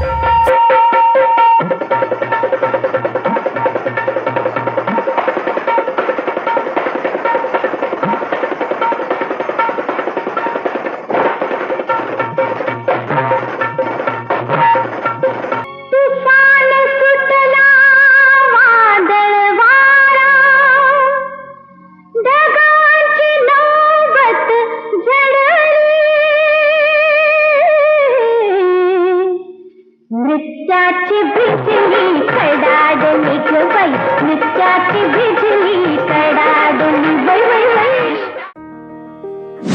तुफान नृत्याची बिजली कडाडली ग बाई नृत्याची बिजली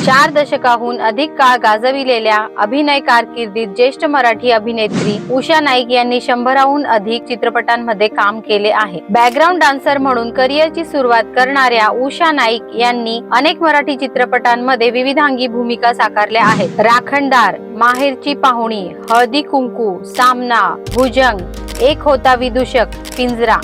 चार दशकाहून अधिक काळ गाजविलेल्या अभिनय कारकिर्दीत ज्येष्ठ मराठी अभिनेत्री उषा नाईक यांनी शंभराहून अधिक चित्रपटांमध्ये काम केले आहे. बॅकग्राऊंड डान्सर म्हणून करिअरची सुरुवात करणाऱ्या उषा नाईक यांनी अनेक मराठी चित्रपटांमध्ये विविधांगी भूमिका साकारल्या आहेत. राखणदार माहेरची पाहुणी हळदी कुंकू सामना भुजंग एक होता विदूषक पिंजरा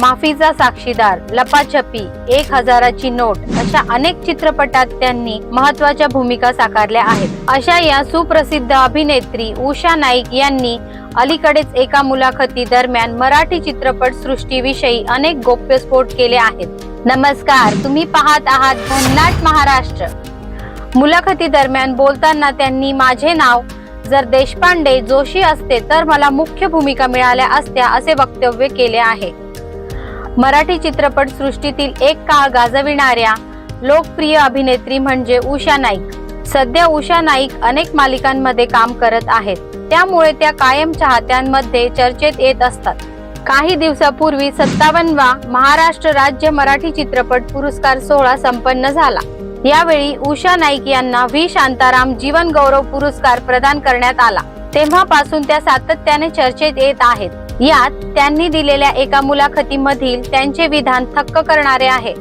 माफीचा साक्षीदार लपाछपी एक हजाराची नोट अशा अनेक चित्रपटात त्यांनी महत्त्वाच्या भूमिका साकारल्या आहेत. अशा या सुप्रसिद्ध अभिनेत्री उषा नाईक यांनी अलीकडेच एका मुलाखती दरम्यान मराठी चित्रपट सृष्टीविषयी अनेक गोप्यस्फोट केले आहेत. नमस्कार तुम्ही पाहत आहात भन्नाट महाराष्ट्र. मुलाखती दरम्यान बोलताना त्यांनी माझे नाव जर देशपांडे जोशी असते तर मला मुख्य भूमिका मिळाल्या असत्या असे वक्तव्य केले आहे. मराठी चित्रपट सृष्टीतील एक काळ गाजविणाऱ्या लोकप्रिय अभिनेत्री म्हणजे उषा नाईक. सध्या उषा नाईक अनेक मालिकांमध्ये काम करत आहेत. त्यामुळे त्या कायम चाहत्यांमध्ये चर्चेत येत असतात. काही दिवसापूर्वी सत्तावन्नवा महाराष्ट्र राज्य मराठी चित्रपट पुरस्कार सोहळा संपन्न झाला. यावेळी उषा नाईक यांना व्ही. शांताराम जीवन गौरव पुरस्कार प्रदान करण्यात आला. तेव्हापासून त्या सातत्याने चर्चेत येत आहेत. यात त्यांनी दिलेल्या एका मुलाखतीमधील त्यांचे विधान थक्क करणारे आहे.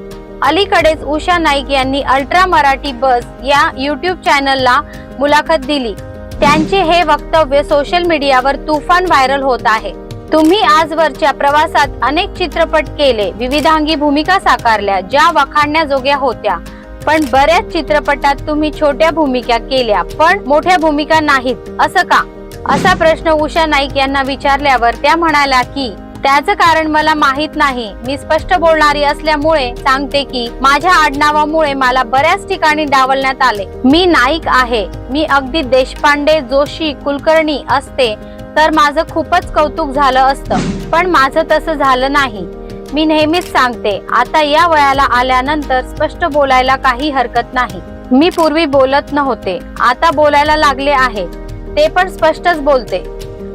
अलीकडेच उषा नाईक यांनी अल्ट्रा मराठी बस या युट्यूब चॅनलला मुलाखत दिली. त्यांचे हे वक्तव्य सोशल मीडियावर तुफान व्हायरल होत आहे. तुम्ही आजवरच्या प्रवासात अनेक चित्रपट केले विविधांगी भूमिका साकारल्या ज्या वखाणण्याजोग्या होत्या. पण बऱ्याच चित्रपटात तुम्ही छोट्या भूमिका केल्या पण मोठ्या भूमिका नाहीत असं का? असा प्रश्न उषा नाईक यांना विचारल्यावर त्या म्हणाल्या की त्याचं कारण मला माहीत नाही. मी स्पष्ट बोलणारी असल्यामुळे सांगते की माझ्या आडनावामुळे मला बऱ्याच ठिकाणी डावलण्यात आले. मी नाईक आहे. मी अगदी देशपांडे जोशी कुलकर्णी असते. तर माझं खूपच कौतुक झालं असतं. पण माझं तसं झालं नाही. मी नेहमीच सांगते आता या वयाला आल्यानंतर स्पष्ट बोलायला काही हरकत नाही. मी पूर्वी बोलत नव्हते. आता बोलायला लागले आहे. ते पण स्पष्टच बोलते.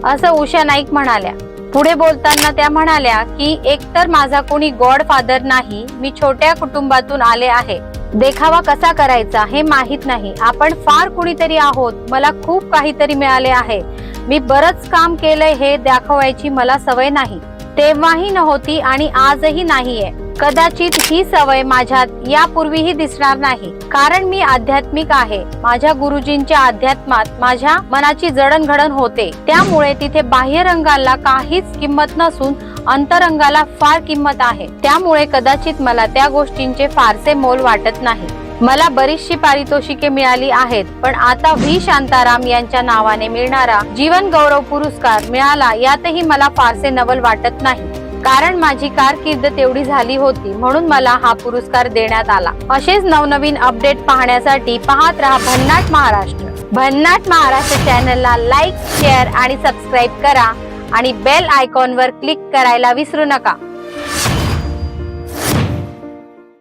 असं उषा नाईक म्हणाल्या. पुढे बोलताना त्या म्हणाल्या की एकतर माझा कोणी गॉड फादर नाही मी छोट्या कुटुंबातून आले आहे. देखावा कसा करायचा हे माहीत नाही. आपण फार कुणीतरी आहोत मला खूप काहीतरी मिळाले आहे. मी बरंच काम केलंय हे दाखवायची मला सवय नाही. तेव्हाही नव्हती आणि आजही नाहीये. कदाचित ही सवय माझ्यात यापूर्वीही दिसणार नाही. कारण मी आध्यात्मिक आहे. माझ्या गुरुजींच्या अध्यात्मात माझ्या मनाची जडणघडण होते. त्यामुळे तिथे बाह्य रंगाला काहीच किंमत नसून अंतरंगाला फार किंमत आहे. त्यामुळे कदाचित मला त्या गोष्टींचे फारसे मोल वाटत नाही. मला बरीचशी पारितोषिके मिळाली आहेत पण आता व्ही. शांताराम यांच्या नावाने मिळणारा जीवन गौरव पुरस्कार मिळाला यातही मला फारसे नवल वाटत नाही. कारण माझी कारकीर्द तेवढी झाली होती म्हणून मला हा पुरस्कार देण्यात आला. असेच नवनवीन अपडेट पाहण्यासाठी पाहत राहा भन्नाट महाराष्ट्र. भन्नाट महाराष्ट्र चॅनलला लाईक शेअर आणि सबस्क्राईब करा आणि बेल आयकॉनवर क्लिक करायला विसरू नका.